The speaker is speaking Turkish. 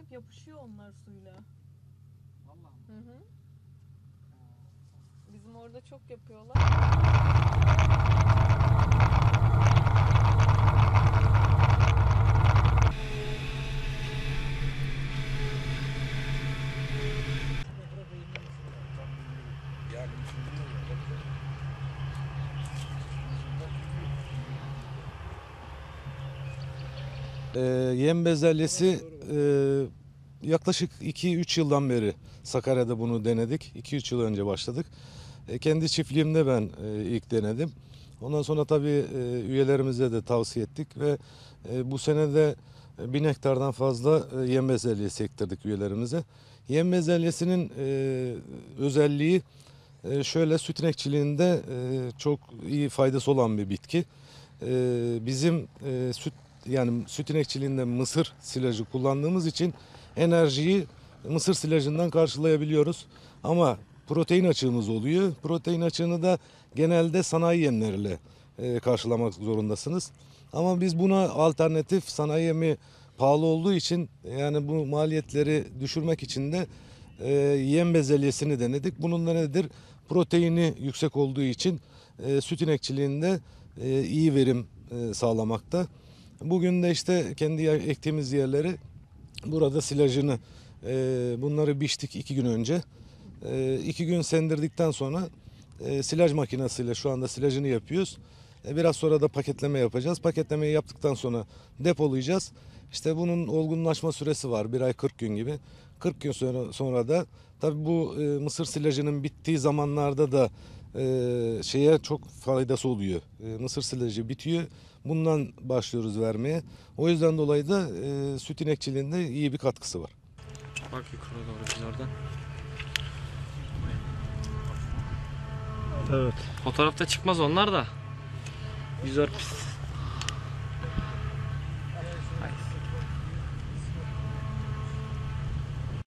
hep yapışıyor onlar suyla. Vallahi. Hı hı. Bizim orada çok yapıyorlar. Ee, yem bezelyesi e, yaklaşık 2-3 yıldan beri Sakarya'da bunu denedik. 2-3 yıl önce başladık. E, kendi çiftliğimde ben e, ilk denedim. Ondan sonra tabii e, üyelerimize de tavsiye ettik ve e, bu sene de e, bin hektardan fazla e, yem bezelyesi ektirdik üyelerimize. Yem bezelyesinin e, özelliği e, şöyle süt inekçiliğinde e, çok iyi faydası olan bir bitki. E, bizim e, süt yani süt inekçiliğinde mısır silajı kullandığımız için enerjiyi mısır silajından karşılayabiliyoruz. Ama protein açığımız oluyor. Protein açığını da genelde sanayi yemleriyle e, karşılamak zorundasınız. Ama biz buna alternatif sanayi yemi pahalı olduğu için yani bu maliyetleri düşürmek için de e, yem bezelyesini denedik. Bunun da nedir? Proteini yüksek olduğu için e, süt inekçiliğinde e, iyi verim e, sağlamakta. Bugün de işte kendi ektiğimiz yerleri burada silajını e, bunları biçtik iki gün önce. E, iki gün sendirdikten sonra e, silaj makinesiyle şu anda silajını yapıyoruz. E, biraz sonra da paketleme yapacağız. Paketlemeyi yaptıktan sonra depolayacağız. İşte bunun olgunlaşma süresi var. Bir ay 40 gün gibi. 40 gün sonra, sonra da tabii bu e, mısır silajının bittiği zamanlarda da e, şeye çok faydası oluyor. E, mısır silajı bitiyor. Bundan başlıyoruz vermeye. O yüzden dolayı da e, süt inekçiliğinde iyi bir katkısı var. Bak yukarı doğru biz oradan. Evet. Fotoğrafta çıkmaz onlar da. Yüzer pis.